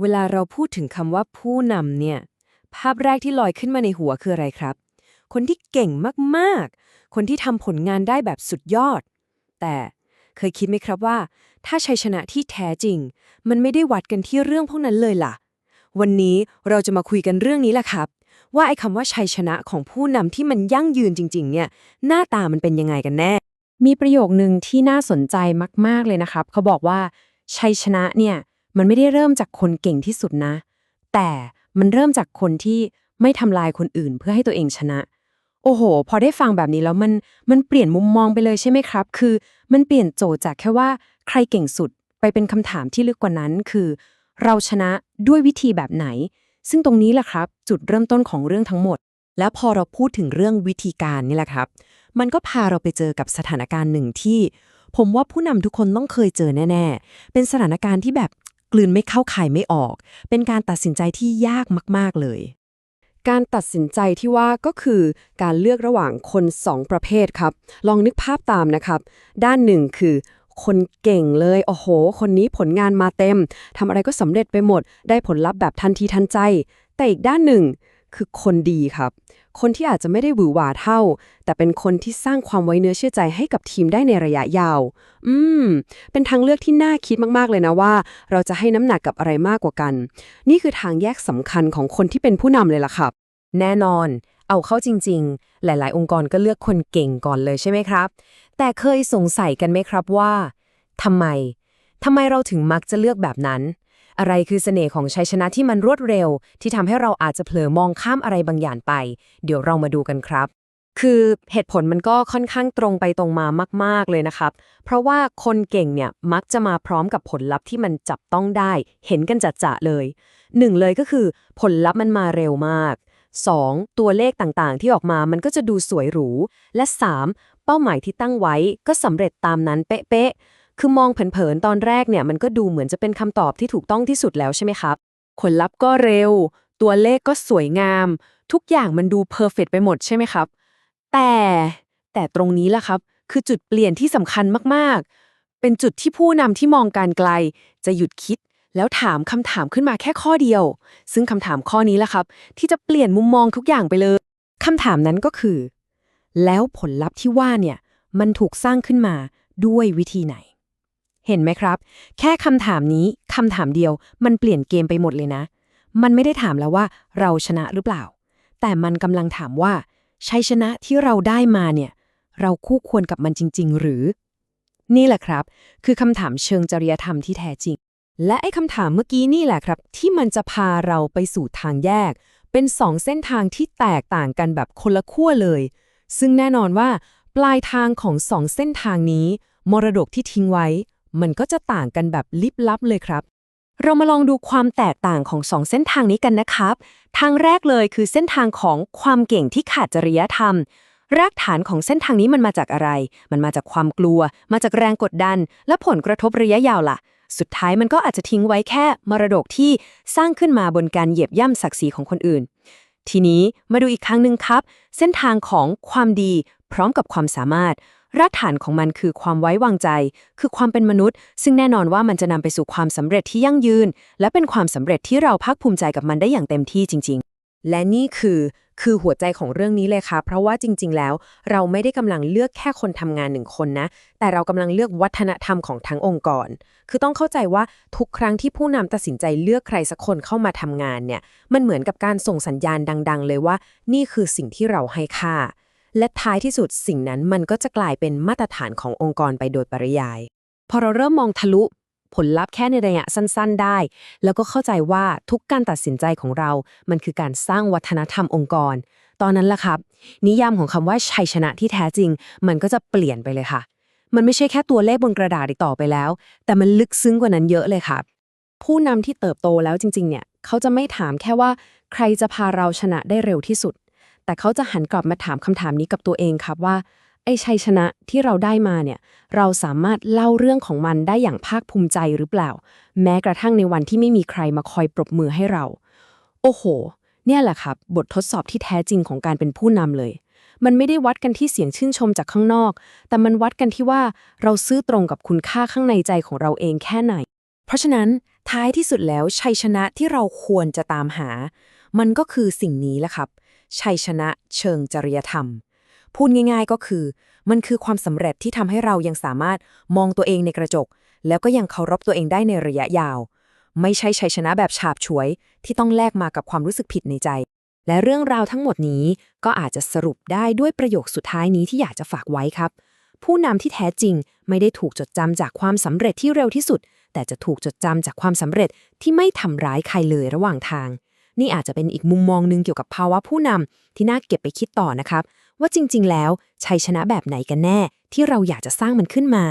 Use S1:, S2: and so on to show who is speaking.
S1: เวลาเราพูดถึงคำว่าผู้นำเนี่ย ภาพแรกที่ลอยขึ้นมาในหัวคืออะไรครับ คนที่เก่งมากๆ คนที่ทำผลงานได้แบบสุดยอด แต่เคยคิดไหมครับว่า ถ้าชัยชนะที่แท้จริง มันไม่ได้วัดกันที่เรื่องพวกนั้นเลยล่ะ วันนี้เราจะมาคุยกันเรื่องนี้แหละครับ ว่าไอ้คำว่าชัยชนะของผู้นำที่มันยั่งยืนจริง ๆ เนี่ย หน้าตามันเป็นยังไงกันแน่
S2: มีประโยคหนึ่งที่น่าสนใจมาก ๆเลยนะครับ เขาบอกว่าชัยชนะเนี่ย มันไม่ได้เริ่มจากคนเก่งที่สุดนะ แต่มันเริ่มจากคนที่ไม่ทำลายคนอื่นเพื่อให้ตัวเองชนะ โอ้โห พอได้ฟังแบบนี้แล้วมันมันเปลี่ยนมุมมองไปเลยใช่ไหมครับ คือมันเปลี่ยนโจทย์จากแค่ว่าใครเก่งสุดไปเป็นคำถามที่ลึกกว่านั้นคือ เราชนะด้วยวิธีแบบไหน ซึ่งตรงนี้แหละครับ จุดเริ่มต้นของเรื่องทั้งหมด
S1: แล้วพอเราพูดถึงเรื่องวิธีการนี่แหละครับ มันก็พาเราไปเจอกับสถานการณ์หนึ่งที่ ผมว่าผู้นำทุกคนต้องเคยเจอแน่ ๆ เป็นสถานการณ์ที่แบบ กลืนไม่เข้าข่ายไม่ออก เป็นการตัดสินใจที่ยากมาก ๆ เลย
S2: การตัดสินใจที่ว่าก็คือการเลือกระหว่างคนสองประเภทครับ ลองนึกภาพตามนะครับ ด้านหนึ่งคือ คนเก่งเลย โอ้โห คนนี้ผลงานมาเต็มทำอะไรก็สำเร็จไปหมด ได้ผลลัพธ์แบบทันทีทันใจ แต่อีกด้านหนึ่งคือคนดีครับ คนที่อาจจะไม่ได้หวือหวาเท่า แต่เป็นคนที่สร้างความไว้เนื้อเชื่อใจให้กับทีมได้ในระยะยาว อืม เป็นทางเลือกที่น่าคิดมากๆเลยนะว่า เราจะให้น้ำหนักกับอะไรมากกว่ากัน นี่คือทางแยกสำคัญของคนที่เป็นผู้นำเลยล่ะครับ
S1: แน่นอน เอาเข้าจริง ๆ หลาย ๆ องค์กรก็เลือกคนเก่งก่อนเลยใช่ไหมครับ แต่เคยสงสัยกันไหมครับว่าทำไมทำไมเราถึงมักจะเลือกแบบนั้น อะไรคือเสน่ห์ของชัยชนะที่มันรวดเร็ว ที่ทำให้เราอาจจะเผลอมองข้ามอะไรบางอย่างไป เดี๋ยวเรามาดูกันครับ คือเหตุผลมันก็ค่อนข้างตรงไปตรงมามาก ๆเลยนะครับ เพราะว่าคนเก่งเนี่ยมักจะมาพร้อมกับผลลัพธ์ที่มันจับต้องได้ เห็นกันจัดจะเลยหนึ่งเลยก็คือ ผลลัพธ์มันมาเร็วมาก 2. ตัวเลขต่างๆ ที่ออกมามันก็จะดูสวยหรู และ 3. เป้าหมายที่ตั้งไว้ก็สำเร็จตามนั้นเป๊ะๆ คือมองเผินๆตอนแรกเนี่ยมันก็ดูเหมือนจะเป็นคำตอบที่ถูกต้องที่สุดแล้วใช่ไหมครับผลลัพธ์ก็เร็ว ตัวเลขก็สวยงาม ทุกอย่างมันดูเพอร์เฟกไปหมดใช่ไหมครับ แต่แต่ตรงนี้ล่ะครับ คือจุดเปลี่ยนที่สำคัญมากๆ เป็นจุดที่ผู้นำที่มองการไกล จะหยุดคิด แล้วถามคำถามขึ้นมาแค่ข้อเดียว ซึ่งคำถามข้อนี้แหละครับ ที่จะเปลี่ยนมุมมองทุกอย่างไปเลยคำถามนั้นก็คือ แล้วผลลัพธ์ที่ว่าเนี่ยมันถูกสร้างขึ้นมาด้วยวิธีไหน เห็นไหมครับ แค่คำถามนี้คำถามเดียว มันเปลี่ยนเกมไปหมดเลยนะ มันไม่ได้ถามแล้วว่าเราชนะหรือเปล่า แต่มันกำลังถามว่าชัยชนะที่เราได้มาเนี่ย เราคู่ควรกับมันจริง ๆ หรือ นี่แหละครับ คือคำถามเชิงจริยธรรมที่แท้จริง และไอ้คำถามเมื่อกี้นี่แหละครับ ที่มันจะพาเราไปสู่ทางแยก เป็นสองเส้นทางที่แตกต่างกันแบบคนละขั้วเลย ซึ่งแน่นอนว่า ปลายทางของสองเส้นทางนี้ มรดกที่ทิ้งไว้ มันก็จะต่างกันแบบลิบลับเลยครับ เรามาลองดูความแตกต่างของสองเส้นทางนี้กันนะครับ ทางแรกเลยคือเส้นทางของความเก่งที่ขาดจริยธรรม รากฐานของเส้นทางนี้มันมาจากอะไร มันมาจากความกลัว มาจากแรงกดดัน และผลกระทบระยะยาวล่ะ สุดท้ายมันก็อาจจะทิ้งไว้แค่มรดกที่สร้างขึ้นมาบนการเหยียบย่ำศักดิ์ศรีของคนอื่น ทีนี้มาดูอีกครั้งหนึ่งครับ เส้นทางของความดีพร้อมกับความสามารถ รากฐานของมันคือความไว้วางใจ คือความเป็นมนุษย์ ซึ่งแน่นอนว่ามันจะนำไปสู่ความสำเร็จที่ยั่งยืน และเป็นความสำเร็จที่เราภาคภูมิใจกับมันได้อย่างเต็มที่จริง ๆ และนี่คือคือหัวใจของเรื่องนี้เลยค่ะ เพราะว่าจริง ๆ แล้ว เราไม่ได้กำลังเลือกแค่คนทำงานหนึ่งคนนะ แต่เรากำลังเลือกวัฒนธรรมของทั้งองค์กร คือต้องเข้าใจว่าทุกครั้งที่ผู้นำตัดสินใจเลือกใครสักคนเข้ามาทำงานเนี่ย มันเหมือนกับการส่งสัญญาณดัง ๆ เลยว่า นี่คือสิ่งที่เราให้ค่า และท้ายที่สุดสิ่งนั้นมันก็จะกลายเป็นมาตรฐานขององค์กรไปโดยปริยาย พอเราเริ่มมองทะลุผลลัพธ์แค่ในระยะสั้น ๆ ได้ แล้วก็เข้าใจว่าทุกการตัดสินใจของเรา มันคือการสร้างวัฒนธรรมองค์กร ตอนนั้นล่ะครับ นิยามของคำว่าชัยชนะที่แท้จริง มันก็จะเปลี่ยนไปเลยค่ะ มันไม่ใช่แค่ตัวเลขบนกระดาษอีกต่อไปแล้ว แต่มันลึกซึ้งกว่านั้นเยอะเลยค่ะผู้นำที่เติบโตแล้วจริง ๆ เนี่ย เขาจะไม่ถามแค่ว่า ใครจะพาเราชนะได้เร็วที่สุด แต่เขาจะหันกลับมาถามคำถามนี้กับตัวเองครับว่า ไอ้ชัยชนะที่เราได้มาเนี่ย เราสามารถเล่าเรื่องของมันได้อย่างภาคภูมิใจหรือเปล่า แม้กระทั่งในวันที่ไม่มีใครมาคอยปรบมือให้เรา โอ้โห เนี่ยแหละครับ บททดสอบที่แท้จริงของการเป็นผู้นำเลย มันไม่ได้วัดกันที่เสียงชื่นชมจากข้างนอก แต่มันวัดกันที่ว่าเราซื่อตรงกับคุณค่าข้างในใจของเราเองแค่ไหน
S3: เพราะฉะนั้นท้ายที่สุดแล้วชัยชนะที่เราควรจะตามหา มันก็คือสิ่งนี้แหละครับ ชัยชนะเชิงจริยธรรม พูดง่าย ๆก็คือ มันคือความสำเร็จที่ทำให้เรายังสามารถมองตัวเองในกระจก แล้วก็ยังเคารพตัวเองได้ในระยะยาว ไม่ใช่ชัยชนะแบบฉาบฉวย ที่ต้องแลกมากับความรู้สึกผิดในใจ และเรื่องราวทั้งหมดนี้ก็อาจจะสรุปได้ด้วยประโยคสุดท้ายนี้ที่อยากจะฝากไว้ครับ ผู้นำที่แท้จริงไม่ได้ถูกจดจำจากความสำเร็จที่เร็วที่สุด แต่จะถูกจดจำจากความสำเร็จที่ไม่ทำร้ายใครเลยระหว่างทาง นี่อาจจะเป็นอีกมุมมองหนึงเกี่ยวกับภาวะผู้นำที่น่าเก็บไปคิดต่อนะครับ ว่าจริง ๆ แล้วชัยชนะแบบไหนกันแน่ ที่เราอยากจะสร้างมันขึ้นมา